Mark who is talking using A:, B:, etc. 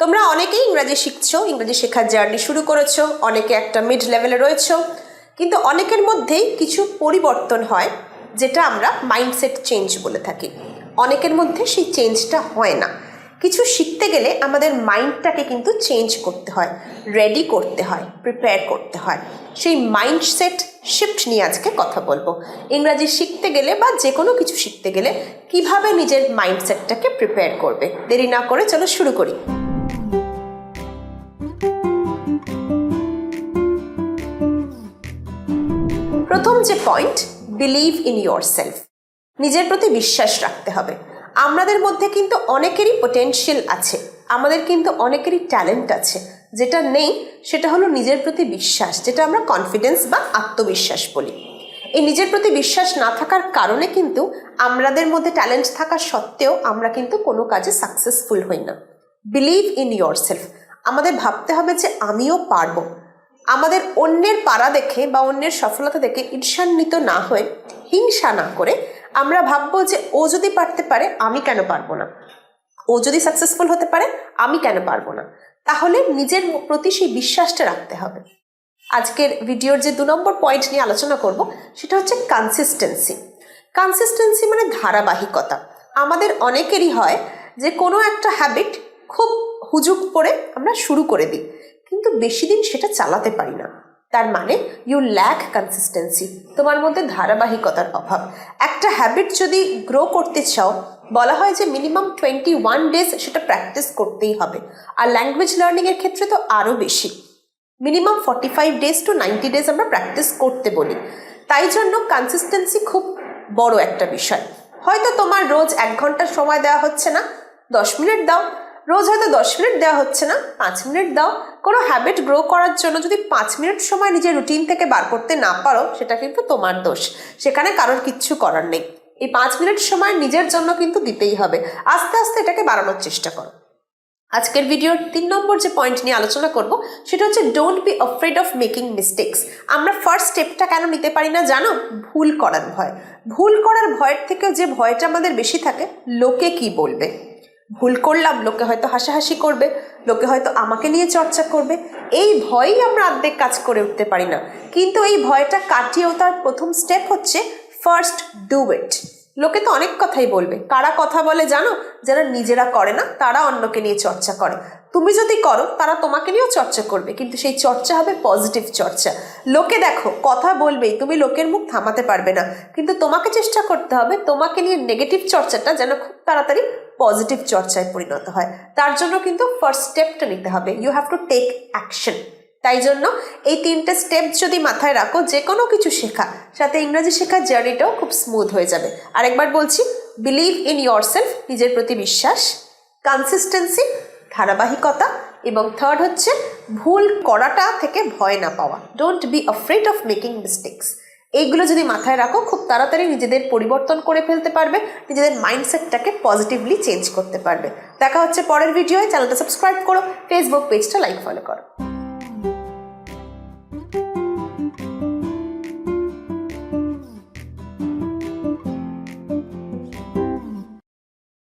A: তোমরা অনেকেই ইংরাজি শিখছো, ইংরাজি শেখার জার্নি শুরু করেছ, অনেকে একটা মিড লেভেলে রয়েছো, কিন্তু অনেকের মধ্যেই কিছু পরিবর্তন হয় যেটা আমরা মাইন্ডসেট চেঞ্জ বলে থাকি। অনেকের মধ্যে সেই চেঞ্জটা হয় না। কিছু শিখতে গেলে আমাদের মাইন্ডটাকে কিন্তু চেঞ্জ করতে হয় রেডি করতে হয় প্রিপেয়ার করতে হয়। সেই মাইন্ডসেট শিফট নিয়ে আজকে কথা বলব। ইংরাজি শিখতে গেলে বা যে কোনো কিছু শিখতে গেলে কীভাবে নিজের মাইন্ডসেটটাকে প্রিপেয়ার করবে? দেরি না করে চলো শুরু করি। প্রথম যে point believe in yourself নিজের প্রতি বিশ্বাস রাখতে হবে। আমাদের মধ্যে কিন্তু অনেকেরই পোটেনশিয়াল আছে, আমাদের কিন্তু অনেকেরই ট্যালেন্ট আছে। যেটা নেই, সেটা হলো নিজের প্রতি বিশ্বাস, যেটা আমরা কনফিডেন্স বা আত্মবিশ্বাস বলি। এই নিজের প্রতি বিশ্বাস না থাকার কারণে কিন্তু আমাদের মধ্যে ট্যালেন্ট থাকা সত্ত্বেও আমরা কিন্তু কোনো কাজে সাকসেসফুল হই না। বিলিভ ইন ইয়োর সেলফ আমাদের ভাবতে হবে যে আমিও পারব। আমাদের অন্যের পাড়া দেখে বা অন্যের সফলতা দেখে ঈর্ষান্বিত না হয়ে হিংসা না করে আমরা ভাববো যে ও যদি পারতে পারে, আমি কেন পারব না? ও যদি সাকসেসফুল হতে পারে, আমি কেন পারব না? তাহলে নিজের প্রতি সেই বিশ্বাসটা রাখতে হবে। আজকের ভিডিওর যে দু নম্বর পয়েন্ট নিয়ে আলোচনা করব, সেটা হচ্ছে কনসিস্টেন্সি কনসিস্টেন্সি মানে ধারাবাহিকতা। আমাদের অনেকেরই হয় যে কোনো একটা হ্যাবিট খুব হুজুক করে আমরা শুরু করে দিই। কিন্তু বেশি দিন সেটা চালাতে পারি না। তার মানে ইউ ল্যাক কনসিস্টেন্সি তোমার মধ্যে ধারাবাহিকতার অভাব। একটা হ্যাবিট যদি গ্রো করতে চাও, বলা হয় যে মিনিমাম টোয়েন্টি ওয়ান ডেজ সেটা প্র্যাকটিস করতেই হবে। আর ল্যাঙ্গুয়েজ লার্নিংয়ের ক্ষেত্রে তো আরও বেশি। Minimum forty five days to ninety days আমরা প্র্যাকটিস করতে বলি। তাই জন্য কনসিস্টেন্সি খুব বড় একটা বিষয়। হয়তো তোমার রোজ এক ঘণ্টা সময় দেওয়া হচ্ছে না, দশ মিনিট দাও রোজ হয়তো দশ মিনিট দেওয়া হচ্ছে না, পাঁচ মিনিট দাও। কোনো হ্যাবিট গ্রো করার জন্য যদি পাঁচ মিনিট সময় নিজের রুটিন থেকে বার করতে না পারো, সেটা কিন্তু তোমার দোষ। সেখানে কারোর কিচ্ছু করার নেই। এই পাঁচ মিনিট সময় নিজের জন্য কিন্তু দিতেই হবে। আস্তে আস্তে এটাকে বাড়ানোর চেষ্টা করো। আজকের ভিডিওর তিন নম্বর যে পয়েন্ট নিয়ে আলোচনা করব, সেটা হচ্ছে don't be afraid of making mistakes আমরা ফার্স্ট স্টেপটা কেন নিতে পারি না জানো? ভুল করার ভয়। ভুল করার ভয়ের থেকেও যে ভয়টা আমাদের বেশি থাকে, লোকে কি বলবে? ভুল করলাম, লোকে হয়তো হাসাহাসি করবে, লোকে হয়তো আমাকে নিয়ে চর্চা করবে, এই ভয়েই আমরা অর্ধেক কাজ করে উঠতে পারি না। কিন্তু এই ভয়টা কাটিয়েও তার প্রথম স্টেপ হচ্ছে ফার্স্ট ডু ইট লোকে তো অনেক কথাই বলবে। কারা কথা বলে জানো? যারা নিজেরা করে না, তারা অন্যকে নিয়ে চর্চা করে। তুমি যদি করো, তারা তোমাকে নিয়েও চর্চা করবে, কিন্তু সেই চর্চা হবে পজিটিভ চর্চা। লোকে দেখো, কথা বলবেই, তুমি লোকের মুখ থামাতে পারবে না। কিন্তু তোমাকে চেষ্টা করতে হবে, তোমাকে নিয়ে নেগেটিভ চর্চাটা যেন খুব তাড়াতাড়ি পজিটিভ চর্চায় পরিণত হয়। তার জন্য কিন্তু ফার্স্ট স্টেপটা নিতে হবে। You have to take action তাই জন্য এই তিনটে স্টেপ যদি মাথায় রাখো যে কোনো কিছু শেখা, সাথে ইংরাজি শেখার জার্নিটাও খুব স্মুথ হয়ে যাবে। আরেকবার বলছি বিলিভ ইন ইয়োর সেলফ নিজের প্রতি বিশ্বাস কনসিস্টেন্সি ধারাবাহিকতা, এবং থার্ড হচ্ছে, ভুল করাটা থেকে ভয় না পাওয়া। Don't be afraid of making mistakes এইগুলো যদি মাথায় রাখো, খুব তাড়াতাড়ি নিজেদের পরিবর্তন করে ফেলতে পারবে, নিজেদের মাইন্ডসেটটাকে পজিটিভলি চেঞ্জ করতে পারবে। দেখা হচ্ছে পরের ভিডিওয় চ্যানেলটা সাবস্ক্রাইব করো ফেসবুক পেজটা লাইক ফলো করো।